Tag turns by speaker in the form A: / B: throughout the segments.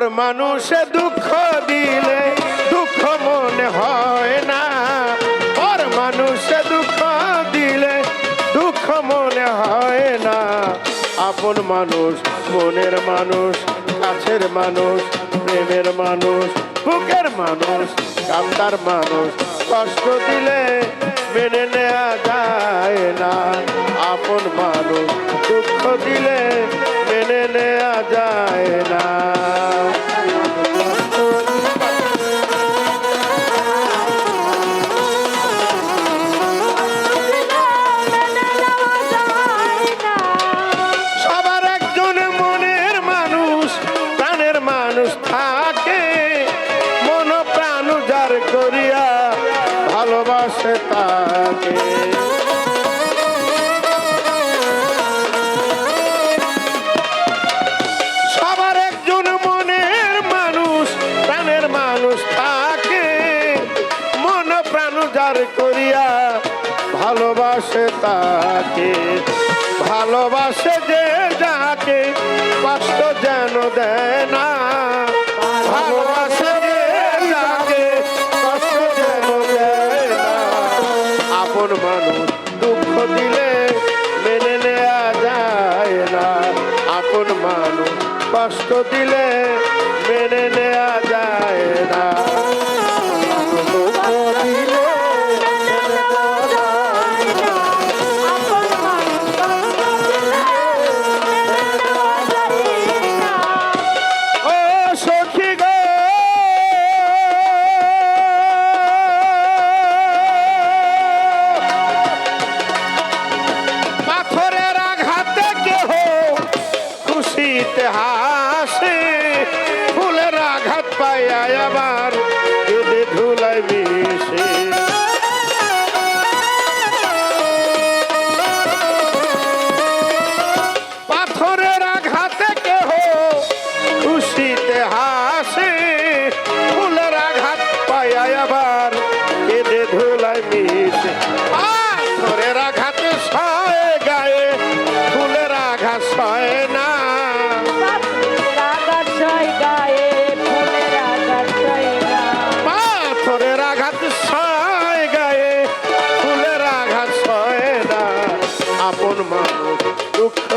A: পর মানুষে দুঃখ দিলে দুঃখ মনে হয় না। পর মানুষে দুঃখ দিলে দুঃখ মনে হয় না। আপন মানুষ, মনের মানুষ, কাছের মানুষ, প্রেমের মানুষ, বুকের মানুষ, কান্দার মানুষ, কষ্ট দিলে মেনে নেওয়া যায় না। আপন মানুষ, দুঃখ দিলে মেনে নেওয়া যায় না। তাকে। সবার একজন মনের মানুষ, প্রাণের মানুষ থাকে। মন প্রাণ যার করিয়া ভালোবাসে তাকে। ভালোবাসে যে যাকে, কষ্ট যেন দেয় না। কষ্ট দিলে মেনে নেওয়া যায় না। দুঃখ হাসে ফুলের আঘাত পাইয়া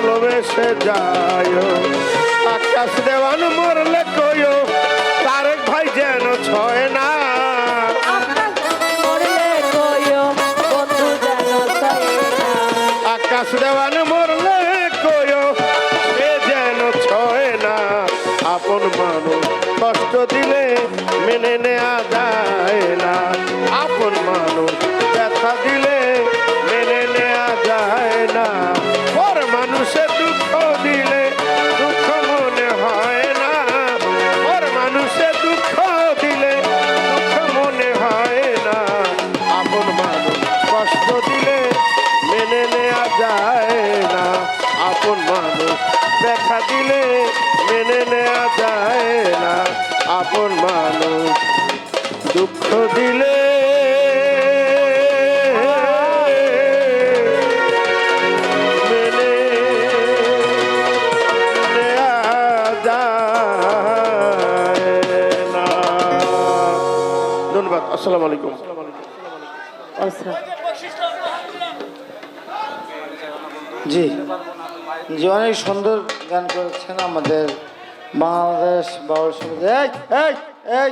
A: ভালোবেসে যায় আকাশ দেওয়ান মরলে কইও তারেক ভাই যেন ছয় না। আকাশ দেওয়ান মরলে কইও সে যেন ছয় না। আপন মানুষ কষ্ট দিলে মেনে নেওয়া যায় না। আপন মানুষ ব্যথা দিলে দেখা দিলে মেনে নেওয়া যায় না। আপন মানুষ দুঃখ দিলে ধন্যবাদ আসসালামু আলাইকুম।
B: জি। জি অনেক সুন্দর গান করেছেন আমাদের বাংলাদেশ বাউল সমিতি। এই এই এই।